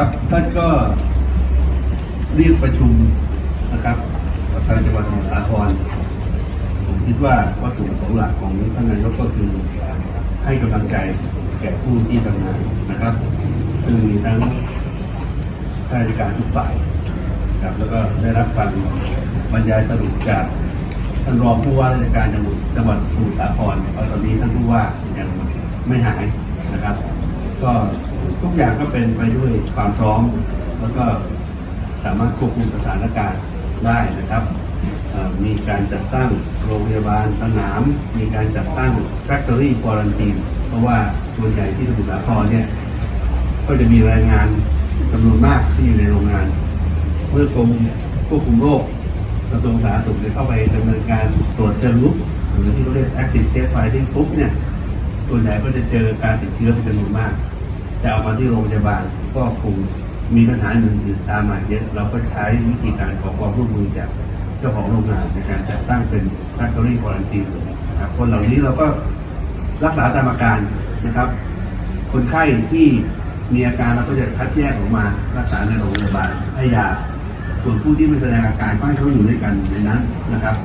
ครับท่านก็เรียกประชุมนะครับกับทางจังหวัดสมุทรสาครผมคิดว่าวัตถุประสงค์หลักของท่านนายกก็คือให้กำลังใจแก่ผู้ที่ทำงานนะครับซึ่งมีทั้งข้าราชการทุกฝ่ายครับแล้วก็ได้รับการบรรยายสรุปจากท่านรองผู้ว่าราชการจังหวัดจังหวัดสมุทรสาครเพราะตอนนี้ท่านผู้ว่ายังไม่หายนะครับ ก็ทุกอย่างก็เป็นไปด้วยความพร้อม แล้วก็สามารถควบคุมสถานการณ์ได้นะครับ มีการจัดตั้งโรงพยาบาลสนาม มีการจัดตั้ง factory quarantine เพราะว่าส่วนใหญ่ที่สมุทรสาครเนี่ย ก็จะมีแรงงานจำนวนมากที่อยู่ในโรงงาน เมื่อกรมควบคุมโรคกระทรวงสาธารณสุขได้เข้าไปดำเนินการตรวจเชิงลุกหรือที่เขาเรียก active case finding ปุ๊บเนี่ย ส่วนใหญ่ก็จะเจอการติดเชื้อเป็นจำนวนมากจะเอามาที่โรงพยาบาลก็คงมีปัญหาอื่นๆตามมาเยอะเราก็ใช้วิธีการขอความร่วมมือจากเจ้าของโรงงานในการจัดตั้งเป็น factory quarantine นะครับคนเหล่านี้เราก็รักษาตามอาการนะครับ คนไข้ที่มีอาการเราก็จะคัดแยกออกมารักษาในโรงพยาบาลให้ยาส่วนผู้ที่ไม่แสดงอาการก็ให้เขาอยู่ด้วยกันในนั้นนะครับ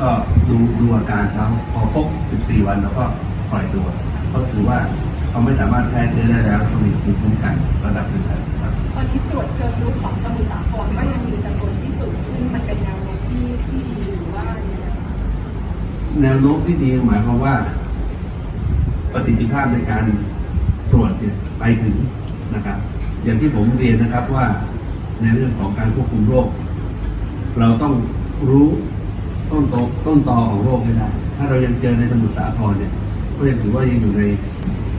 ก็ดูดูอาการเขาพอครบ 14 วันแล้วก็ ปล่อยตัว ก็ถือว่าเขาไม่สามารถแพร่เชื้อได้แล้วเขามีภูมิคุ้มกันระดับหนึ่งแล้วครับตอนนี้ตรวจเชิงรุกของสมุทรสาครก็ยังมีจำนวนที่สูงซึ่งมันเป็นแนวโน้มที่ที่ดีหรือว่ายังไงคะแนวโน้มที่ดีหมายความว่า ประสิทธิภาพในการตรวจเนี่ยไปถึงนะครับ อย่างที่ผมเรียนนะครับว่าในเรื่องของการควบคุมโรค เราต้องรู้ต้นตอต้นตอของโรคให้ได้ ถ้าเรายังเจอในสมุทรสาครเนี่ย ก็ยังถือว่ายังอยู่ใน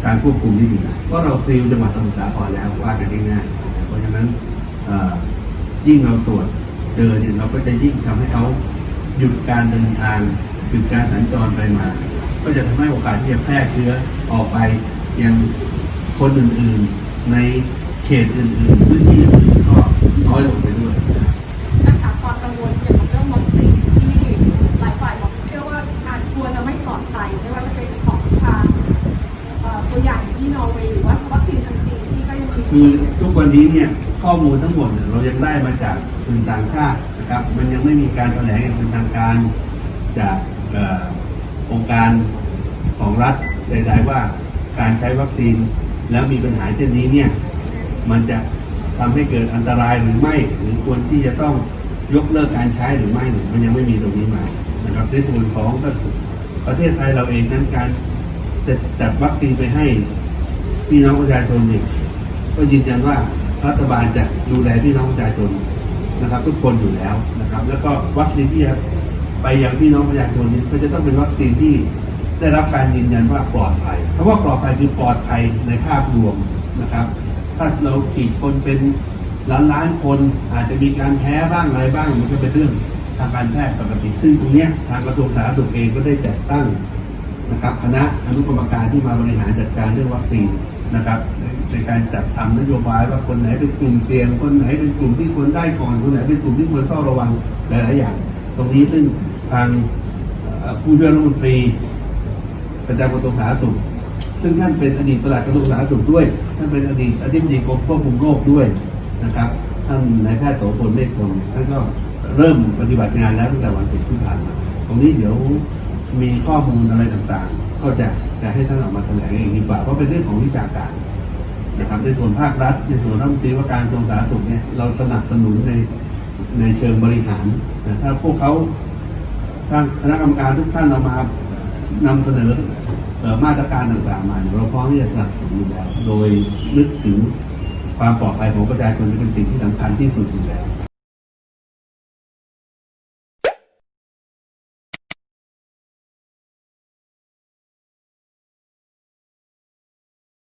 การควบคุมที่ดีเพราะเราซีลจังหวัดสมุทรสาครแล้วว่ากันง่ายๆเพราะฉะนั้นยิ่งเราตรวจเจอเนี่ยเราก็จะยิ่งทำให้เขาหยุดการเดินทางหยุดการสัญจรไปมา ก็จะทำให้โอกาสที่จะแพร่เชื้อออกไปยังคนอื่นๆในเขตอื่นๆพื้นที่อื่นๆก็น้อยลงไปด้วย คือทุกวันนี้เนี่ยข้อมูลทั้งหมดเนี่ยเรายังได้มาจากสื่อต่างชาตินะครับ มันยังไม่มีการแถลงอย่างเป็นทางการจากอองค์การของรัฐใดๆว่าการใช้วัคซีนแล้วมีปัญหาเช่นนี้เนี่ยมันจะทำให้เกิดอันตรายหรือไม่หรือควรที่จะต้องยกเลิกการใช้หรือไม่เนี่ยมันยังไม่มีตรงนี้มานะครับในส่วนของประเทศไทยเราเองนั้นการจะจัดวัคซีนไปให้พี่น้องประชาชนเนี่ย ก็ยืนยันว่ารัฐบาลจะดูแลพี่น้องประชาชนนะครับ ทุกคนอยู่แล้วนะครับ แล้วก็วัคซีนที่จะไปยังพี่น้องประชาชนนี่ยก็จะต้องเป็นวัคซีนที่ได้รับการยืนยันว่าปลอดภัยคำว่าปลอดภัยคือปลอดภัยในภาพรวมนะครับ ถ้าเราฉีดคนเป็นล้านล้านคนอาจจะมีการแพ้บ้างอะไรบ้างมันก็เป็นเรื่องทางการแพทย์ปกติซึ่งตรงนี้ทางกระทรวงสาธารณสุขเองก็ได้จัดตั้ง นะครับคณะอนุกรรมการที่มาบริหารจัดการเรื่องวัคซีนนะครับในการจัดทำนโยบายว่าคนไหนเป็นกลุ่มเสี่ยง คนไหนเป็นกลุ่มที่ควรได้ก่อนคนไหนเป็นกลุ่มที่ควรเฝ้าระวังหลายๆอย่าง ตรงนี้ซึ่งทางผู้ช่วยรัฐมนตรีประจำกระทรวงสาธารณสุขซึ่งท่านเป็นอดีตปลัดกระทรวงสาธารณสุขด้วย ท่านเป็นอดีตอธิบดีกรมควบคุมโรคด้วยนะครับ ท่านนายแพทย์โสพลเมฆคงท่านก็เริ่มปฏิบัติงานแล้วตั้งแต่วันศุกร์ที่ผ่านมา ตรงนี้เดี๋ยว มีข้อมูลอะไรต่างๆ ก็จะจะให้ท่านออกมาแถลงเองดีกว่าเพราะเป็นเรื่องของวิชาการนะครับในส่วนภาครัฐ ในส่วนรัฐมนตรีว่าการกระทรวงสาธารณสุขเนี่ยเราสนับสนุนในในเชิงบริหารนะถ้าพวกเขาทางคณะกรรมการทุกท่านเอามานำเสนอมาตรการต่างๆมาเราพร้อมที่จะสนับสนุนอยู่แล้ว โดยนึกถึงความปลอดภัยของประชาชนเป็นสิ่งที่สำคัญที่สุดอยู่แล้ว